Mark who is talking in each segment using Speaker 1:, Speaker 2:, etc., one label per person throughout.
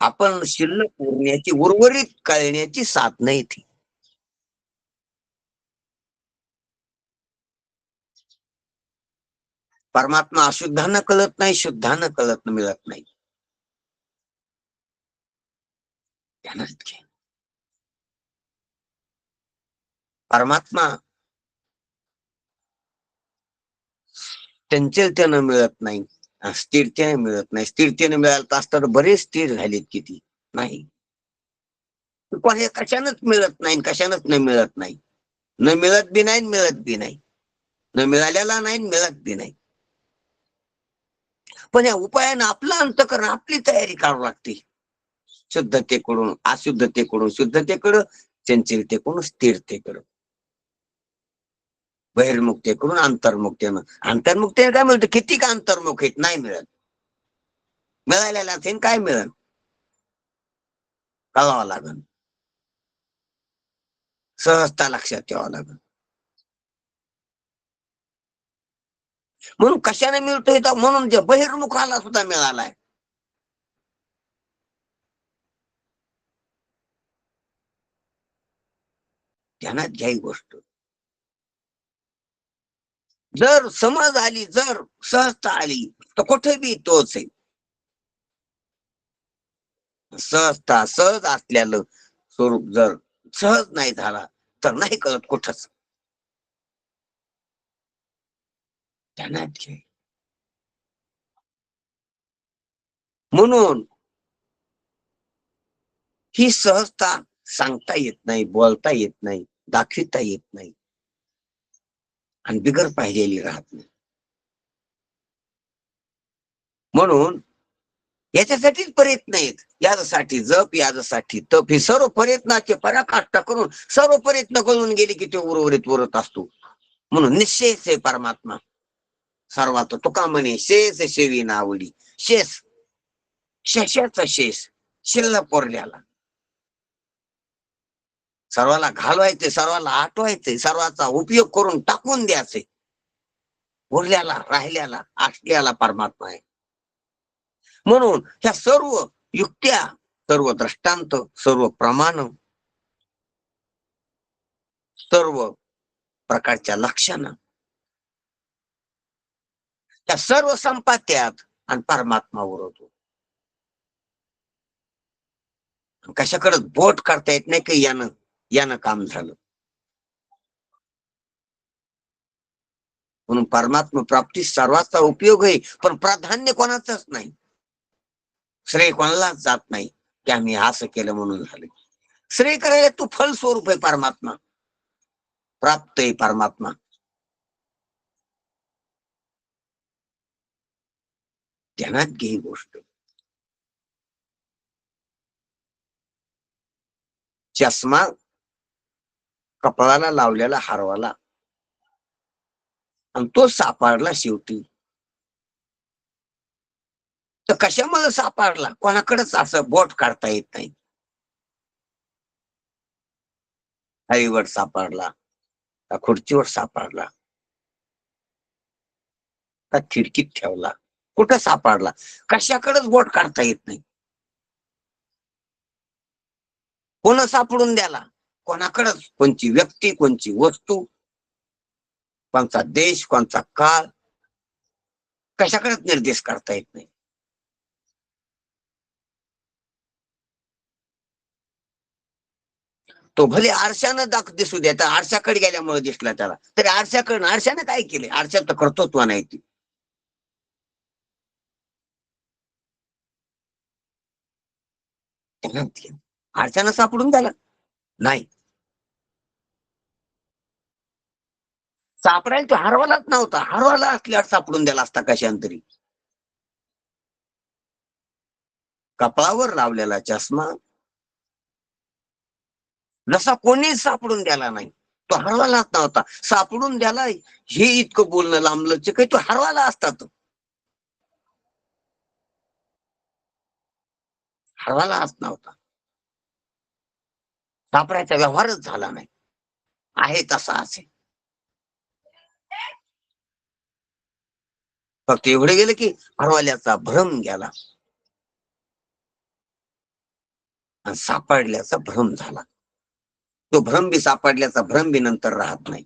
Speaker 1: आपण शिल्लक उरण्याची उर्वरित कळण्याची साधना येते परमात्मा अशुद्धानं कळत नाही शुद्धानं कळत मिळत नाही. परमात्मा त्यांचे त्यानं मिळत नाही. स्थिरत्या स्थिरतेने मिळत नाही. स्थिरतेने मिळालं असतं बरेच स्थिर झालेत किती? नाही. कशानच मिळत नाही कशानच न मिळत नाही. न मिळत बी नाही मिळत बी नाही. न मिळालेला नाही मिळत बी नाही. पण या उपायानं आपलं अंतकरण आपली तयारी करावी लागते. शुद्धतेकडून अशुद्धतेकडून शुद्धतेकडं चंचलतेकडून स्थिरतेकडं. बहिर्मुक्तेकडून अंतर्मुक्ते अंतर्मुक्तेने काय मिळतं किती का अंतर्मुख आहेत? नाही मिळत. मिळालेला असेल काय मिळत कळावं लागल. सहजता लक्षात ठेवावं लागल. म्हणून कशाने मिळतोय तर म्हणून जे बहिर्मुखाला सुद्धा मिळालाय. ध्यानात घ्या गोष्ट जर समज आली जर सहजता आली तर कुठे बी तोच आहे सहजता सहज असल्याला स्वरूप जर सहज नाही झाला तर नाही कळत कुठंच. ध्यानात घे म्हणून ही सहजता सांगता येत नाही बोलता येत नाही दाखविता येत नाही. आणि बिगर पाहिलेली राहत नाही. म्हणून याच्यासाठीच प्रयत्न आहेत. यासाठी जप यासाठी तप हे सर्व प्रयत्नाचे पराकाष्ठा करून सर्व प्रयत्न करून गेले की ते उर्वरित उरत असतो. म्हणून निश्चयच आहे परमात्मा. सर्वात तुका म्हणे शेष शेवी नावडी. शेष. शेषाचा शेष. शिल्लक पोरल्याला सर्वाला घालवायचे सर्वाला आठवायचे सर्वाचा उपयोग करून टाकून द्यायचे. उरल्याला राहिल्याला असल्याला परमात्मा आहे. म्हणून ह्या सर्व युक्त्या सर्व दृष्टांत सर्व प्रमाण सर्व प्रकारच्या लक्षणं त्या सर्व संपात्यात आणि परमात्मा होतो कशाकडे बोट करता येत नाही की यानं यानं काम झालं. म्हणून परमात्मा प्राप्ती सर्वांचा उपयोग आहे पण प्राधान्य कोणाचंच नाही. श्रेय कोणालाच जात नाही की आम्ही असं केलं म्हणून झालं. श्रेय करायला तू फल स्वरूप आहे परमात्मा. प्राप्त आहे परमात्मा. ध्यानात घे ही गोष्ट. चष्मा कपाळाला लावलेला हारवाला. आणि तो सापडला शेवटी. तर कशामध्ये सापडला? कोणाकडेच असं बोट काढता येत नाही. हळीवर सापडला का खुर्चीवर सापडला? का खिडकीत ठेवला? कुठं सापडला? कशाकडेच बोट काढता येत नाही. कोण सापडून द्याला कोणाकडंच कोणची व्यक्ती कोणची वस्तू? कोणचा देश कोणता काळ? कशाकडेच निर्देश करता येत नाही. तो भले आरशानं दाख दिसू द्या तर आरशाकडे गेल्यामुळे दिसला त्याला. तरी आरशाकडे आरशानं काय केले आरशात तर कर्तृत्व नाही ती. आरशानं सापडून झाला. नाही. सापडायला तो हरवालाच नव्हता. हरवाला असल्यावर सापडून द्याला असता कशांतरी कपाळावर लावलेला चष्मा. जसा कोणीच सापडून द्याला नाही. तो हरवालाच नव्हता. सापडून द्याला हे इतकं बोलणं लांबलं काही तो हरवाला असता तो. हरवालाच नव्हता. सापडायचा व्यवहारच झाला नाही. आहे तसा असे. फक्त एवढे गेले की हरवाल्याचा भ्रम गेला. आणि सापडल्याचा भ्रम झाला. तो भ्रम बी सापडल्याचा भ्रम बी नंतर राहत नाही.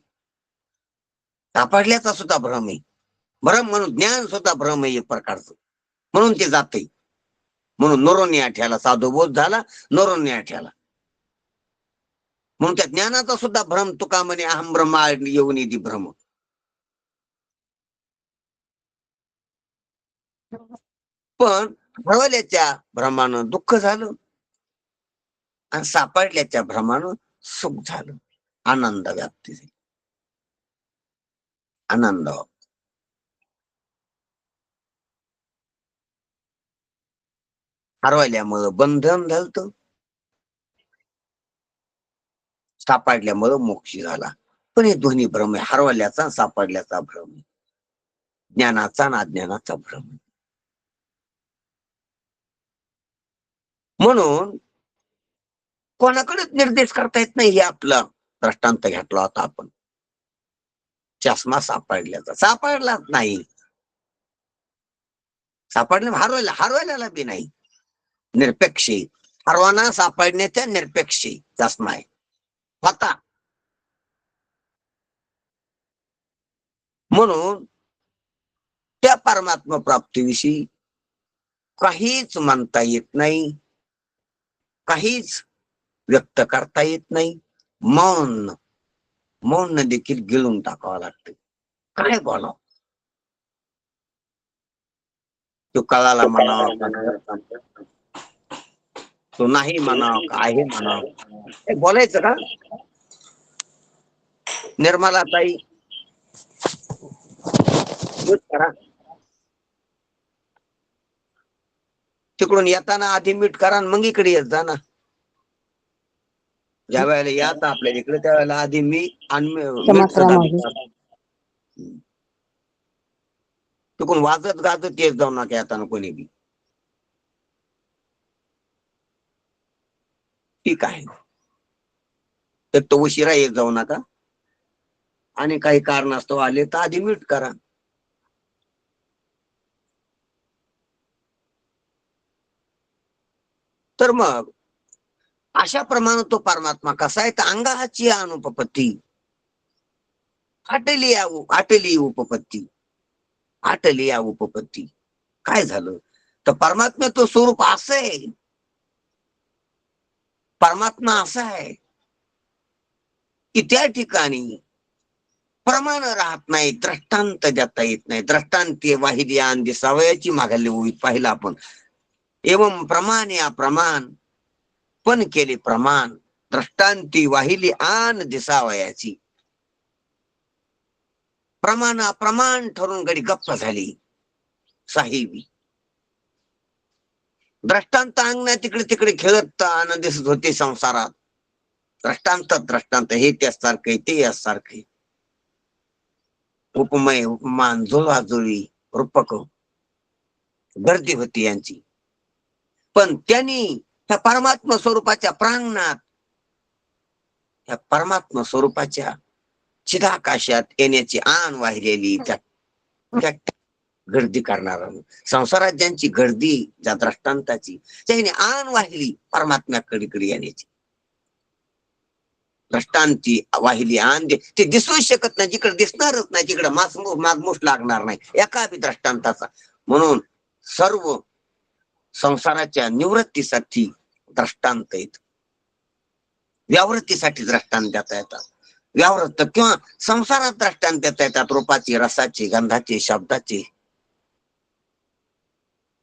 Speaker 1: सापडल्याचा सुद्धा भ्रम आहे. भ्रम म्हणून ज्ञान सुद्धा भ्रम आहे एक प्रकारचं. म्हणून ते जाते म्हणून नोरोनी आठ्याला साधू बोध झाला नोरोनी आठ्याला. म्हणून त्या ज्ञानाचा सुद्धा भ्रम तुका म्हणे अहम ब्रह्मा येऊन येते भ्रम. पण हरवल्याच्या भ्रमानं दुःख झालं. आणि सापडल्याच्या भ्रमानं सुख झालं. आनंद व्याप्ती झाली. आनंद हरवल्यामुळं बंधन झालत. सापडल्यामुळं मोक्ष झाला. पण हे दोन्ही भ्रम आहे. हरवल्याचा सापडल्याचा भ्रम ज्ञानाचा आणि अज्ञानाचा भ्रम म्हणून कोणाकडेच निर्देश करता येत नाही हे आपला दृष्टांत घेतला होता आपण. चष्मा सापडल्याचा सापडलाच नाही. सापडले हरवायला हरवायला बी नाही. निरपेक्षी. हरवाना सापडण्याच्या निरपेक्षी चष्मा आहे. होता. म्हणून त्या परमात्मा प्राप्तीविषयी काहीच म्हणता येत नाही. काहीच व्यक्त करता येत नाही. मौन मौन देखील गिळून टाकावं लागतं. काय बोलाव? तो कळाला म्हणावा तो नाही म्हणाव का? आहे म्हणाव बोलायचं का? निर्मला ताई करा तिकडून येताना आधी मीठ करा आणि मग इकडे येत जा ना. ज्या वेळेला यात आपल्या इकडे त्यावेळेला आधी मी. तिकडून वाजत गाजत येत जाऊ नका येताना कोणी बी. ठीक आहे. एक तो उशिरा येत जाऊ नका. आणि काही कारणास्तव आले तर आधी मीठ करा. तर मग अशा प्रमाणे तो परमात्मा कसा आहे? तर अंगाची अनुपपत्ती. आटली आटली उपपत्ती. आटली या उपपत्ती. काय झालं? तर परमात्मा स्वरूप असं आहे. परमात्मा असा आहे. की त्या ठिकाणी प्रमाण राहत नाही दृष्टांत देता येत नाही. दृष्टांती वाहिली दिसावयाची मागायला होईल पाहिलं आपण. एवं प्रमाण या प्रमाण पण केले प्रमाण दृष्टांती वाहिली आन दिसावयाची. प्रमाण अप्रमाण ठरून गडी गप्प झाली साहेबी. दृष्टांत अंगणा तिकडे तिकडे खेळत आनंद दिसत होते संसारात. दृष्टांत दृष्टांत हे त्यासारखे ते यासारखे. उपमय उपमान जुळवाजुळी रूपक गर्दी होती यांची. पण त्यांनी ह्या परमात्मा स्वरूपाच्या प्रांगणात ह्या परमात्मा स्वरूपाच्या चिदाकाशात येण्याची आण वाहिलेली त्या गर्दी करणारा. संसारात ज्यांची गर्दी ज्या दृष्टांताची त्याने आण वाहिली परमात्म्याकडे येण्याची. दृष्टांती वाहिली आण दे ते दिसू शकत नाही जिकडे दिसणारच नाही तिकडे मागमूस लागणार नाही. एका बी दृष्टांताचा म्हणून सर्व संसाराच्या निवृत्तीसाठी दृष्टांत येत व्यावृत्तीसाठी दृष्टांत देता येतात. व्यावृत्त किंवा संसारात दृष्टांत देता येतात रूपाची रसाची गंधाची शब्दाची.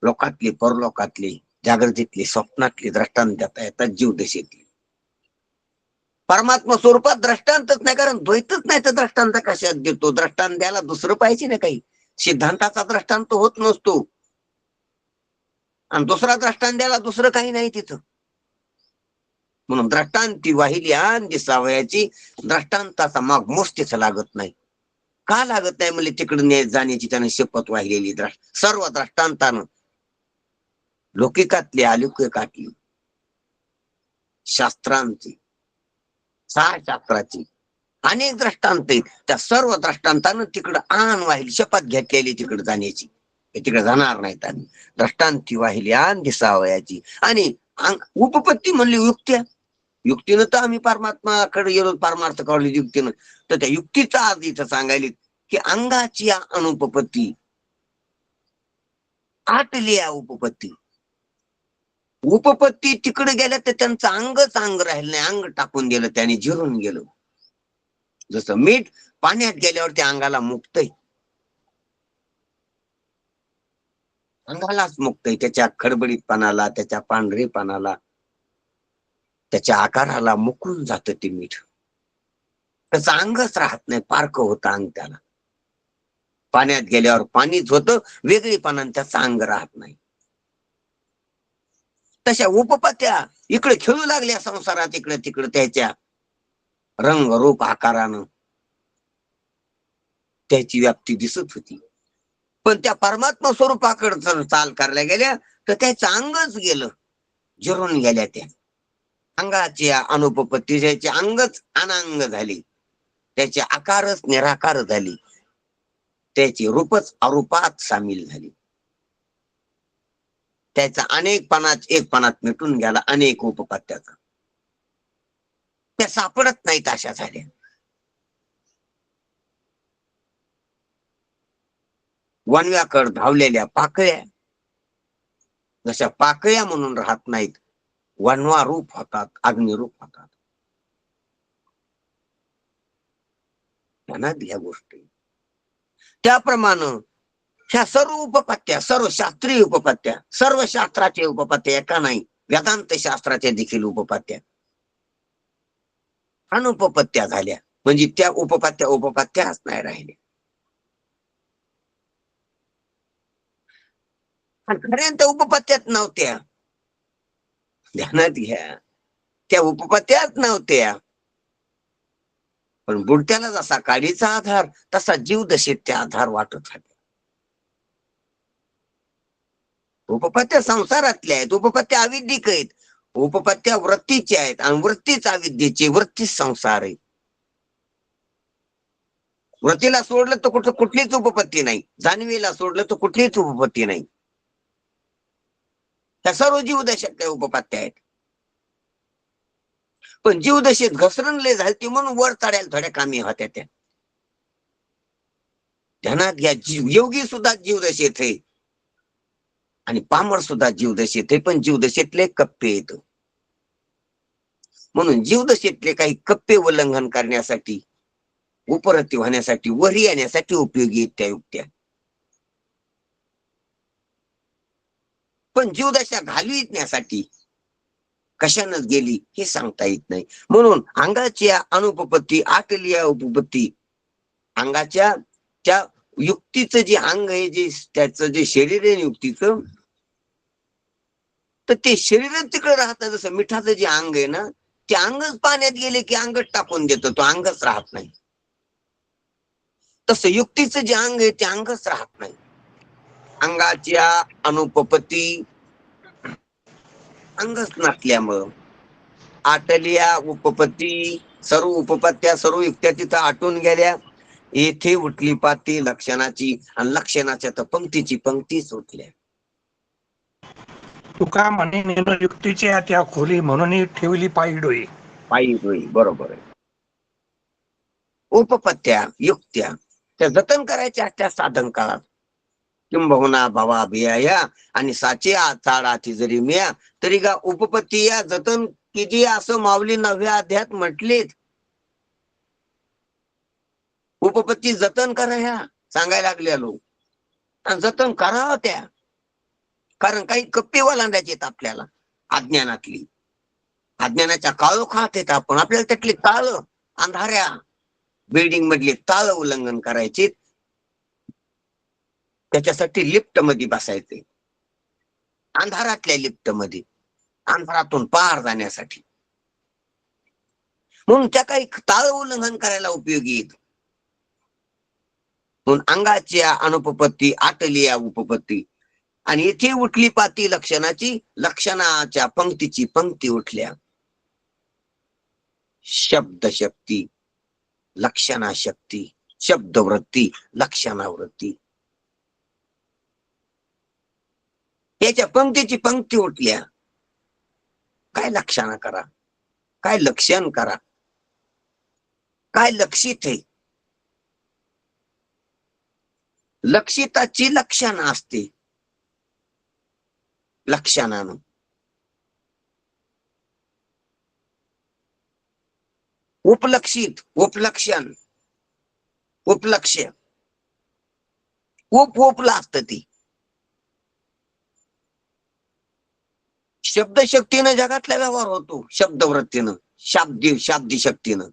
Speaker 1: लोकातली परलोकातली जागृतीतली स्वप्नातली दृष्टांत देता येतात जीवदशेतली. परमात्मा स्वरूपात दृष्टांतच नाही कारण द्वैतच नाही तर दृष्टांत कशात देतो? दृष्टांत द्यायला दुसरं पाहिजे ना काही. सिद्धांताचा दृष्टांत होत नसतो. आणि दुसरा दृष्टांत द्यायला दुसरं काही नाही तिथं. म्हणून दृष्टांती वाहिली आणि सावयाची दृष्टांताचा माग मोस्तीच लागत नाही. का लागत नाही? म्हणजे तिकडे जाण्याची त्याने शपथ वाहिलेली द्रष्ट सर्व दृष्टांतानं लौकिकातली अलौकिकातली शास्त्रांची सहा शास्त्राची अनेक दृष्टांत आहेत. त्या सर्व दृष्टांतानं तिकडं आण वाहिली शपथ घेतलेली तिकडे जाण्याची. तिकडे जाणार नाहीत आम्ही. दृष्टांती वाहिली आण दिसावयाची आणि उपपत्ती म्हणली युक्त्या. युक्तीनं तर आम्ही परमात्माकडे गेलो परमार्थ काढली युक्तीनं. तर त्या युक्तीचा आज इथं सांगायली की अंगाची अनुपपत्ती आटली या उपपत्ती. उपपत्ती तिकडे गेल्या तर त्यांचं अंगच अंग राहिलं नाही. अंग टाकून गेलं त्याने जिरून गेलं. जसं मीठ पाण्यात गेल्यावर त्या अंगाला मुक्तय अंगालाच मुक्तय त्याच्या खडबडीतपणाला त्याच्या पांढरेपणाला त्याच्या आकाराला मुकून जात ते मीठ. त्याचं अंगच राहत नाही पारक होतं अंग त्याला. पाण्यात गेल्यावर पाणीच होत वेगळीपणाने त्याचं अंग राहत नाही. तशा उपपत्या इकडे खेळू लागल्या संसारात इकडे तिकडे त्याच्या रंग रूप आकारानं. त्याची व्याप्ती दिसत होती. पण त्या परमात्मा स्वरूपाकडे जर चाल करायला गेल्या तर त्याचं अंगच गेलं जिरून गेल्या त्या. अंगाची अनुपपत्ती त्याची अंगच अनांग झाली. त्याचे आकारच निराकार झाली. त्याची रूपच अरूपात सामील झाली. त्याचा अनेकपणात एकपणात मिटून गेला अनेक उपपत्त्याचा. त्या सापडत नाहीत अशा झाल्या. वनव्याकड धावलेल्या पाकळ्या. जशा पाकळ्या म्हणून राहत नाहीत वनवा रूप होतात अग्निरूप होतात. ध्यानात घ्या गोष्टी. त्याप्रमाणे ह्या सर्व उपपत्त्या सर्व शास्त्रीय उपपत्त्या सर्व शास्त्राचे उपपत्त्या एका नाही वेदांत शास्त्राच्या देखील उपपत्त्या अनुपपत्या झाल्या. म्हणजे त्या उपपत्त्या उपपत्त्याच नाही राहिल्या. आणि उपपत्यात उपपत्त्यात नव्हत्या. ध्यानात घ्या. त्या उपपत्यात नव्हत्या. पण बुडत्याला जसा काडीचा आधार तसा जीव दशेत त्या आधार वाटत होत्या उपपत्त्या संसारातल्या आहेत उपपत्त्या अविद्यिक आहेत. उपपत्त्या वृत्तीच्या आहेत आणि वृत्तीच अविद्येची वृत्तीच संसार आहे. वृत्तीला सोडलं तर कुठं कुठलीच उपपत्ती नाही. जाणवीला सोडलं तर कुठलीच उपपत्ती नाही. त्या सर्व काही उपपत्त्या आहेत. पण जीवदशेत घसरणले झालती म्हणून वर चढायला थोड्या कामी होत्या त्या. ध्यानात घ्या जीव योगी सुद्धा जीवदशेत आहे. आणि पामर सुद्धा जीवदशेत आहे पण जीवदशेतले कप्पे येत म्हणून जीवदशेतले काही कप्पे उल्लंघन करण्यासाठी उपरती होण्यासाठी वरी येण्यासाठी उपयोगी येत त्या युक्त्या. पण जीवदशा घालविण्यासाठी कशानच गेली हे सांगता येत नाही. म्हणून अंगाच्या अनुपपत्ती आटलिया उपपत्ती अंगाच्या त्या युक्तीचं जे अंग आहे जे त्याचं जे शरीर आहे युक्तीचं तर ते शरीर तिकडे राहतं. जसं मिठाचं जे अंग आहे ना ते अंगच पाण्यात गेले की अंगच टाकून देतो. तो अंगच राहत नाही. तसं युक्तीचं जे अंग आहे ते अंगच राहत नाही. अंगाच्या अनुपपत्ती अंगच नसल्यामुळं. आटलिया उपपत्ती सर्व उपपत्त्या सर्व युक्त्या तिथं आटून गेल्या. येथे उठली पाती लक्षणाची आणि लक्षणाच्या तर पंक्तीची पंक्तीच उठल्या.
Speaker 2: तुका म्हणे युक्तीच्या त्या खोली म्हणून ठेवली पायी डोई
Speaker 1: पायी होई बरोबर आहे. उपपत्त्या युक्त्या त्या जतन करायच्या त्या साधन काळात किंबहुना भवा भिया आणि साचे चाडाची जरी मिया तरी का उपपत्ती या जतन किती असं माऊली नव्या अध्यात म्हटलीत. उपपत्ती जतन करा ह्या सांगायला लागले लोक. जतन करा त्या. कारण काही कप्पी वलांडायचे आहेत आपल्याला अज्ञानातली. अज्ञानाच्या काळो खात येत आपण. आपल्याला त्यातली ताळ अंधाऱ्या. बिल्डिंग मधली ताळ उल्लंघन करायची त्याच्यासाठी लिफ्टमध्ये बसायचे. अंधारातल्या लिफ्टमध्ये अंधारातून पार जाण्यासाठी. म्हणून त्या काही ताळ उल्लंघन करायला उपयोगी येत. म्हणून अंगाच्या अनुपपत्ती आटली या उपपत्ती आणि इथे उठली पाती लक्षणाची लक्षणाच्या पंक्तीची पंक्ती उठल्या. शब्द शक्ती लक्षणा शक्ती शब्दवृत्ती लक्षणावृत्ती. याच्या पंक्तीची पंक्ती उठल्या. काय लक्षणा करा? काय लक्षण करा? काय लक्षित आहे? लक्षिताची लक्षण असते. लक्षणानं. उपलक्षित उपलक्षण उपलक्ष. उप उपला असत ती. शब्दशक्तीनं जगातला व्यवहार होतो. शब्दवृत्तीनं. शाब्दी शाब्दी शक्तीनं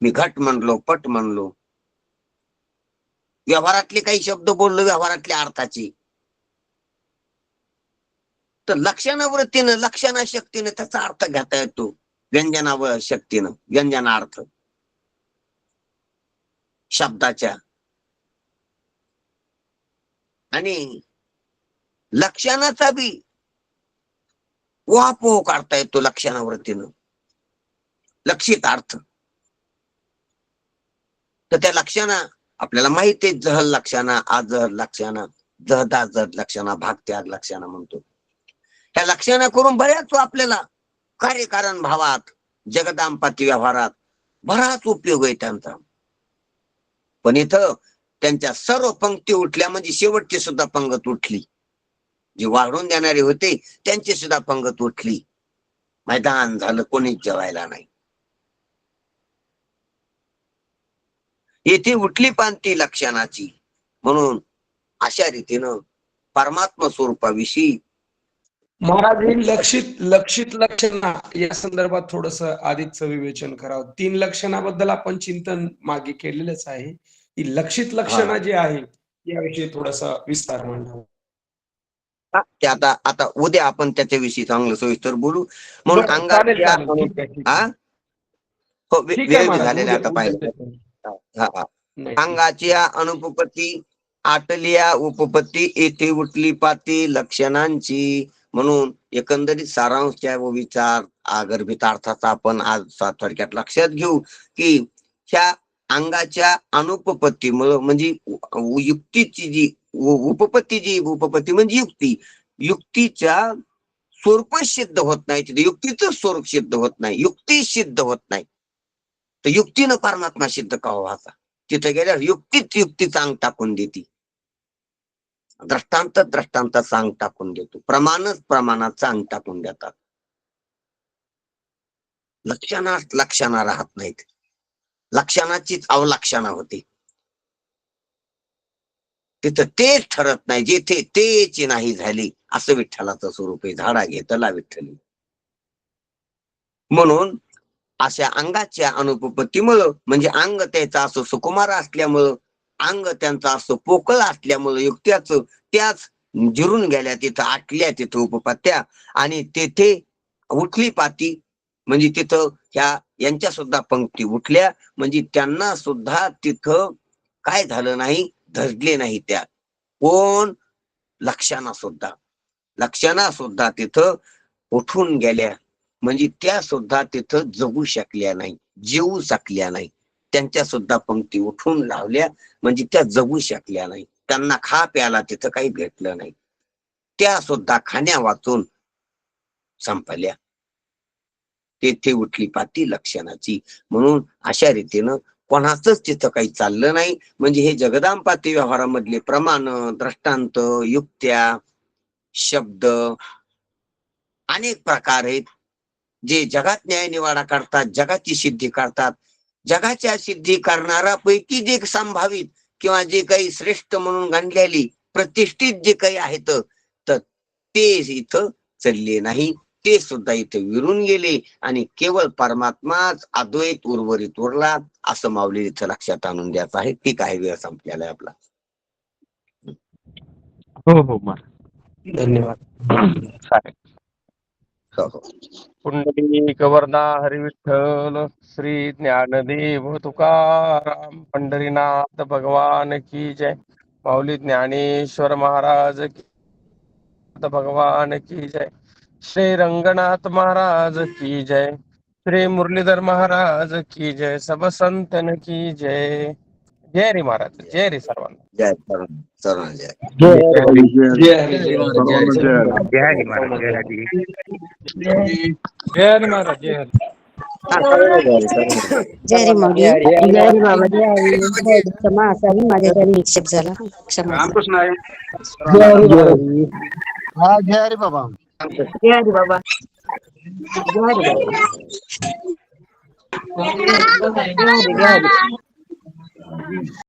Speaker 1: मी घट म्हणलो पट म्हणलो. व्यवहारातले काही शब्द बोललो व्यवहारातल्या अर्थाची. तर लक्षणावृत्तीनं लक्षणा शक्तीनं त्याचा अर्थ घेता येतो. व्यंजनाव शक्तीनं व्यंजनार्थ. शब्दाच्या. आणि लक्षणाचा बी उहापोह काढता येतो लक्षणावृत्तीनं. लक्षित अर्थ. तर त्या लक्षणा आपल्याला माहिती आहे जहल लक्षणा आजहर लक्षणा जहदा जहद लक्षणा भागत्याग लक्षणा म्हणतो. ह्या लक्षणा करून बऱ्याच आपल्याला कार्यकारण भावात जगदांपाती व्यवहारात बराच उपयोग आहे त्यांचा. पण इथं त्यांच्या सर्व पंक्ती उठल्या म्हणजे शेवटची सुद्धा पंगत उठली. जी वाढून देणारे होते त्यांची सुद्धा पंगत उठली. मैदान झालं कोणीच जेवायला नाही. येथे उठली पांती लक्षणाची. म्हणून अशा रीतीनं परमात्मा स्वरूपाविषयी
Speaker 3: महाराज हे लक्षित लक्षित लक्षणा या संदर्भात थोडस आधीच विवेचन करावं. तीन लक्षणाबद्दल आपण चिंतन मागे केलेलंच आहे. ही लक्षित लक्षणा जी आहे याविषयी थोडासा विस्तार मांडावा.
Speaker 1: ते आता आता उद्या आपण त्याच्याविषयी चांगलं सविस्तर बोलू. म्हणून
Speaker 3: ठीक
Speaker 1: हा? वेळ झालेला आता.
Speaker 3: नाही.
Speaker 1: अंगाच्या अनुपपत्ती आटलिया उपपत्ती येथे उठली पाती लक्षणांची. म्हणून एकंदरीत सारांशच्या व विचार आ, गर्भित अर्थाचा आपण आज थोडक्यात लक्षात घेऊ की ह्या अंगाच्या अनुपपत्तीमुळं म्हणजे युक्तीची जी उपपत्ती जी उपपत्ती म्हणजे युक्ती. युक्तीच्या स्वरूप सिद्ध होत नाही. तिथे युक्तीचं स्वरूप सिद्ध होत नाही. युक्ती सिद्ध होत नाही. तर युक्तीनं परमात्मा सिद्ध का व्हायचा? तिथे गेल्यावर युक्तीच युक्ती चांग टाकून देते. दृष्टांत दृष्टांत चांग टाकून देतो. प्रमाणच प्रमाणात चांग टाकून देतात. लक्षणात लक्षणा राहत नाहीत. लक्षणाचीच अवलक्षणा होती. तिथं तेच ठरत नाही जेथे तेच नाही झाली असं विठ्ठलाचं स्वरूप आहे झाडा घेतला विठ्ठली. म्हणून अशा अंगाच्या अनुपपत्तीमुळं म्हणजे अंग त्याचा असं सुकुमार असल्यामुळं अंग त्यांचं असं पोकळ असल्यामुळं युक्त्याच त्याच जिरून गेल्या तिथं आटल्या तिथं उपपत्त्या. आणि तेथे उठली पाती म्हणजे तिथं ह्या यांच्या सुद्धा पंक्ती उठल्या म्हणजे त्यांना सुद्धा तिथं काय झालं नाही धरले नाही त्या कोण? लक्षणा सुद्धा. लक्षणा सुद्धा तिथं उठून गेल्या. म्हणजे त्या सुद्धा तिथं जगू शकल्या नाही जेवू शकल्या नाही. त्यांच्या सुद्धा पंक्ती उठून लावल्या म्हणजे त्या जगू शकल्या नाही. त्यांना खा प्याला तिथं काही भेटलं नाही. त्या सुद्धा खाण्या वाचून संपल्या. तेथे उठली पाती लक्षणाची. म्हणून अशा रीतीनं कोणाचंच तिथं काही चाललं नाही. म्हणजे हे जगदांपाती व्यवहारामधले प्रमाण दृष्टांत युक्त्या शब्द अनेक प्रकार आहेत. जे जगात न्याय निवाडा करतात जगाची सिद्धी करतात जगाच्या सिद्धी करणारा पैकी जे संभावित किंवा जे काही श्रेष्ठ म्हणून गणलेली प्रतिष्ठित जे काही आहेत तर ते इथं चालले नाही. ते सुद्धा इथे विरून गेले आणि केवळ परमात्माच अद्वैत उर्वरित उरला असं माऊली इथं लक्षात आणून द्यायचं आहे. ठीक आहे वेळ संपलेला आहे आपला.
Speaker 4: हो हो महाराज
Speaker 3: धन्यवाद.
Speaker 4: चालेल
Speaker 1: हो हो.
Speaker 4: पुंडलिक वरदा हरिविठ्ठल श्री ज्ञानदेव तुकाराम पंढरीनाथ भगवान की जय. माऊली ज्ञानेश्वर महाराज की भगवान की जय. श्री रंगनाथ महाराज की जय। श्री मुरलीधर महाराज की जय। सब संतन की जय। जय हरी महाराज जय हरी सर्वांना।
Speaker 1: जय सर्व सर्व जय।
Speaker 5: जय हरी, जय। हरी.
Speaker 6: जय हरी महाराज जय हरी। जय हरी महाराज जय हरी।
Speaker 7: जय बाबा क्षमा असावी माझ्याच्याने निक्षेप झाला. क्षमा
Speaker 8: रामकृष्ण आहे.
Speaker 7: जय हरी बाबा.
Speaker 8: हा जय हरी बाबा
Speaker 7: जय हरी